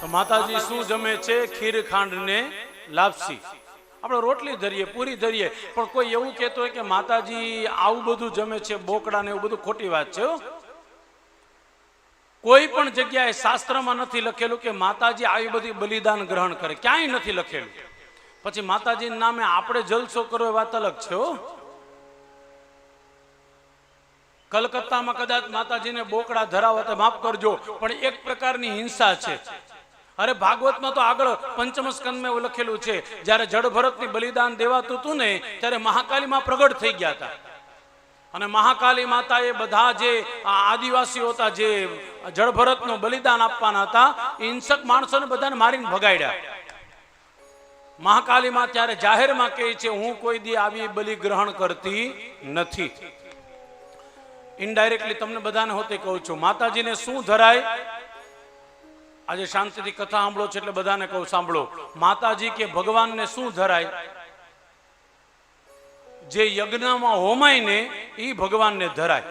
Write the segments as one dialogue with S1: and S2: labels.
S1: તો માતાજી શું જમે છે? ખીર ખાંડ ને લાપસી. આપણે રોટલી ધરીએ, પૂરી ધરીએ. પણ કોઈ એવું કહેતો હોય કે માતાજી, આવું બધું જમે છે, બોકડા ને એવું બધું ખોટી વાત છે કોઈ પણ જગ્યાએ શાસ્ત્રમાં નથી લખેલું કે માતાજી આવી બધી બલિદાન ગ્રહણ કરે. ક્યાંય નથી લખેલું. પછી માતાજી નામે આપણે જલસો કરો એ વાત અલગ છે કલકત્તામાં કદાચ માતાજીને બોકડા ધરાવતા માફ કરજો, પણ એક પ્રકારની હિંસા છે. અરે ભાગવતમાં તો આગળ પંચમ સ્કંદમાં એવું લખેલું છે, જ્યારે જડ ભરતની બલિદાન દેવાતું હતું ને, ત્યારે મહાકાલીમાં પ્રગટ થઈ ગયા હતા. અને મહાકાલી માતા એ બધા જે આદિવાસીઓ હતા, જે જળ ભરતનું બલિદાન આપવાના હતા હિંસક માણસોને બધાને મારીને ભગાડ્યા. મહાકાલીમાં ત્યારે જાહેરમાં કહે છે, હું કોઈ દી આવી બલિ ગ્રહણ કરતી નથી. ઇનડાયરેક્ટલી તમને બધાને હોતે કહું છું, માતાજીને શું ધરાય? આજે શાંતિથી કથા સાંભળો છો એટલે બધાને કહું, સાંભળો. માતાજી કે ભગવાનને શું ધરાય? જે યજ્ઞમાં હોમાય ને એ ભગવાનને ધરાય.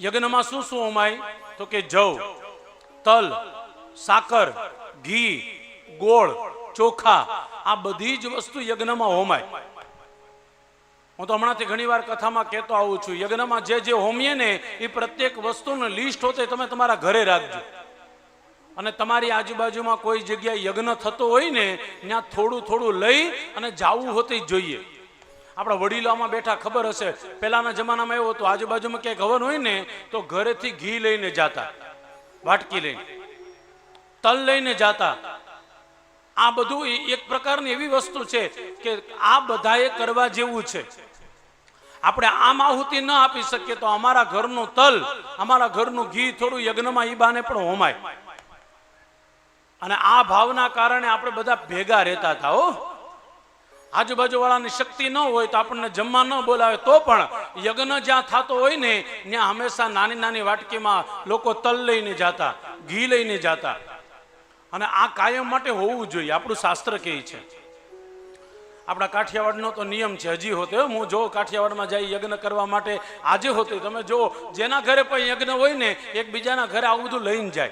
S1: યજ્ઞમાં શું શું હોમાય? તો કે જવ, તલ, સાકર, ઘી, ગોળ, ચોખા, આ બધી જ વસ્તુ યજ્ઞમાં હોમાય. હું તો હમણાંથી ઘણી વાર કથામાં કહેતો આવું છું, યજ્ઞમાં જે જે હોમીએ ને એ પ્રત્યેક વસ્તુનું લિસ્ટ હોતે તમે તમારા ઘરે રાખજો. અને તમારી આજુબાજુમાં કોઈ જગ્યાએ યજ્ઞ થતો હોય ને, ત્યાં થોડું થોડું લઈ અને જાવું હોતી જ જોઈએ. આપણા વડીલોમાં બેઠા ખબર હશે. પહેલાના જમાનામાં એવું હતું, આજુબાજુમાં ક્યાંક હવન હોય ને, તો ઘરેથી ઘી લઈને જાતા. વાટકી લઈને. તલ લઈને જાતા. આ બધું એક પ્રકારની એવી વસ્તુ છે કે આ બધાએ કરવા જેવું છે. આપણે આમ આહુતિ ન આપી શકીએ તો અમારા ઘરનું તલ, અમારા ઘરનું ઘી થોડું યજ્ઞમાં ઈ બાને પણ હોમાય. અને આ ભાવના કારણે આપણે બધા ભેગા રહેતા હતા, હો. આજુબાજુ વાળાની શક્તિ ન હોય તો આપણને જમવા ન બોલાવે, તો પણ યજ્ઞ જ્યાં થતો હોય ને, ત્યાં હંમેશા નાની નાની વાટકીમાં લોકો તલ લઈને જતા, ઘી લઈને જતા. અને આ કાયમ માટે હોવું જોઈએ, આપણું શાસ્ત્ર કહે છે. આપણા કાઠિયાવાડનો તો નિયમ છે, હજી હોતે, હો. હું જો કાઠિયાવાડમાં જઈ યજ્ઞ કરવા માટે આજે હોતે તમે જો જેના ઘરે પણ યજ્ઞ હોય ને, એકબીજાના ઘરે આવું બધું લઈને જાય.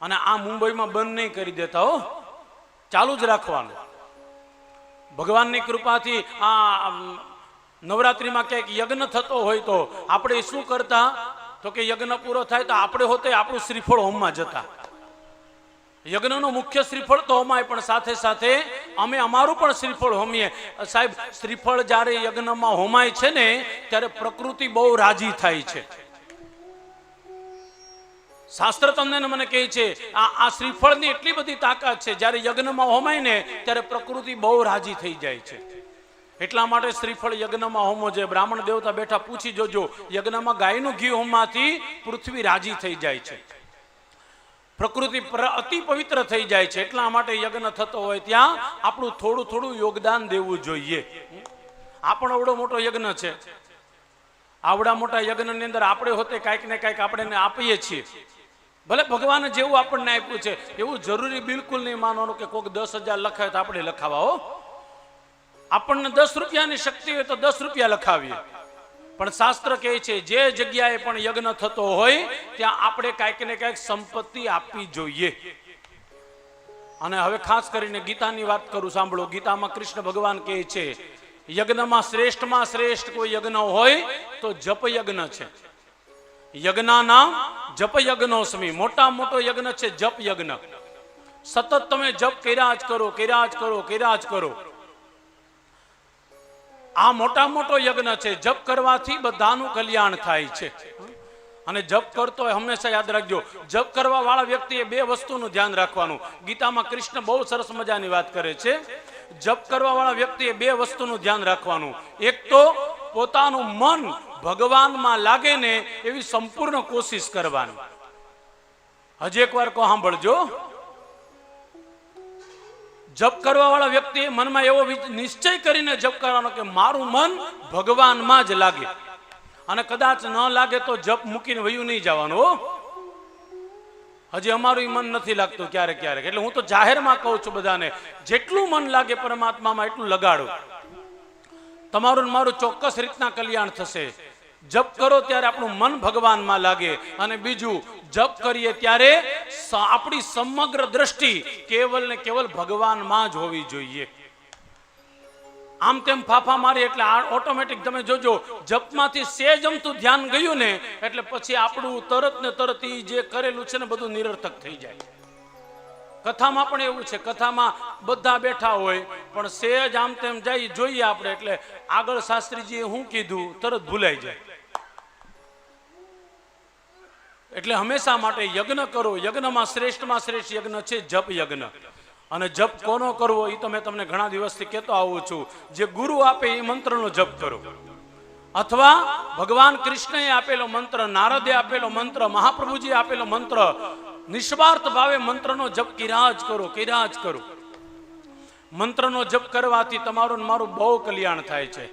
S1: અને આ મુંબઈમાં બંધ નહીં કરી દેતા હો. ચાલુ જ રાખવાનું. ભગવાનની કૃપાથી આ નવરાત્રિમાં ક્યાંક યજ્ઞ થતો હોય તો આપણે શું કરતા? તો કે યજ્ઞ પૂરો થાય તો આપણે હોતે આપણું શ્રીફળ હોમમાં જતા. યજ્ઞનો મુખ્ય શ્રીફળ તો હોમાય પણ સાથે સાથે અમે અમારું પણ શ્રીફળ હોમીએ. સાહેબ, શ્રીફળ જ્યારે યજ્ઞમાં હોમાય છે ને, ત્યારે પ્રકૃતિ બહુ રાજી થાય છે. શાસ્ત્ર તમને મને કહે છે, આ આ શ્રીફળની એટલી બધી તાકાત છે, જ્યારે યજ્ઞમાં હોમાય ને, ત્યારે પ્રકૃતિ બહુ રાજી થઈ જાય છે. એટલા માટે શ્રીફળ યજ્ઞમાં હોમો છે બ્રાહ્મણ દેવતા બેઠા પૂછી જોજો, યજ્ઞમાં ગાયનું ઘી હોમવાથી પૃથ્વી રાજી થઈ જાય છે. પ્રકૃતિ પ્ર- અતિ પવિત્ર થઈ જાય છે. એટલા માટે યજ્ઞ થતો હોય ત્યાં આપણું થોડું થોડું યોગદાન દેવું જોઈએ. આ પણ આવડો મોટો યજ્ઞ છે. આવડા મોટા યજ્ઞની અંદર આપણે હોતે કાંઈક ને કાંઈક આપણે આપીએ છીએ. ભલે ભગવાને જેવું આપણને આપ્યું છે, એવું જરૂરી બિલકુલ નહીં માનવાનું કે કોઈક દસ હજાર લખાય તો આપણે લખાવા, હો. આપણને દસ રૂપિયાની શક્તિ હોય તો દસ રૂપિયા લખાવીએ. પણ શાસ્ત્ર કહે છે, જે જગ્યાએ પણ યજ્ઞ થતો હોય, ત્યાં આપણે કાંઈક ને કાંઈક સંપત્તિ આપવી જોઈએ. અને હવે ખાસ કરીને ગીતાની વાત કરું, સાંભળો. ગીતામાં કૃષ્ણ ભગવાન કહે છે, યજ્ઞમાં શ્રેષ્ઠમાં શ્રેષ્ઠ કોઈ યજ્ઞ હોય તો જપ યજ્ઞ છે. યજ્ઞના જપ યજ્ઞોસ્મી મોટા મોટો યજ્ઞ છે જપ યજ્ઞ સતત તમે જપ કર્યા જ કરો, કર્યા જ કરો, કર્યા જ કરો. આ મોટા મોટો યજ્ઞ છે. જપ કરવાથી બધાનું કલ્યાણ થાય છે. અને જપ કરતો હોય હંમેશા યાદ રાખજો. જપ કરવા વાળા વ્યક્તિએ બે વસ્તુનું ધ્યાન રાખવાનું. ગીતામાં કૃષ્ણ બહુ સરસ મજાની વાત કરે છે. જપ કરવા વાળા વ્યક્તિએ બે વસ્તુનું ધ્યાન રાખવાનું. એક તો પોતાનું મન ભગવાનમાં લાગે ને એવી સંપૂર્ણ કોશિશ કરવાની. હજી એકવાર કહો, સાંભળજો. જપ કરવા વાળા વ્યક્તિએ મનમાં એવો નિશ્ચય કરીને જપ કરવાનો કે મારું મન ભગવાનમાં જ લાગે. અને કદાચ ન લાગે તો જપ મૂકીને વયું નહીં જવાનું, હો. હજી અમારું મન નથી લાગતું ક્યારેક ક્યારેક. એટલે હું તો જાહેરમાં કહું છું બધાને, જેટલું મન લાગે પરમાત્મામાં એટલું લગાડો. તમારું મારું ચોક્કસ રીતના કલ્યાણ થશે. જપ કરો ત્યારે આપણું મન ભગવાનમાં લાગે. અને બીજું, જપ કરીએ ત્યારે આપણી સમગ્ર દ્રષ્ટિ કેવલ ને કેવલ ભગવાનમાં જ હોવી જોઈએ. આમ તેમ ફાફા મારી એટલે ઓટોમેટિક તમે જોજો, જપમાંથી સેજ અમતું ધ્યાન ગયું ને, એટલે પછી આપણું તરત ને તરત જે કરેલું છે ને બધું નિરર્થક થઈ જાય. કથામાં પણ એવું છે, કથામાં બધા બેઠા હોય, પણ સેજ આમ તેમ જાય જોઈએ આપણે, એટલે આગળ શાસ્ત્રીજીએ શું કીધું, તરત ભૂલાઈ જાય. એટલે હંમેશા માટે યજ્ઞ કરો, યજ્ઞમાં શ્રેષ્ઠમાં શ્રેષ્ઠ યજ્ઞ છે, જપ યજ્ઞ. અને જપ કોનો કરવો એ તો મેં તમને ઘણા દિવસથી કહેતો આવું છું, જે ગુરુ આપે એ મંત્રનો જપ કરો. અથવા ભગવાન કૃષ્ણએ આપેલો મંત્ર, નારદે આપેલો મંત્ર મહાપ્રભુજી આપેલો મંત્ર નિસ્વાર્થ ભાવે મંત્રનો જપ કિરાજ કરો કિરાજ કરો મંત્રનો જપ કરવાથી તમારું મારું બહુ કલ્યાણ થાય છે?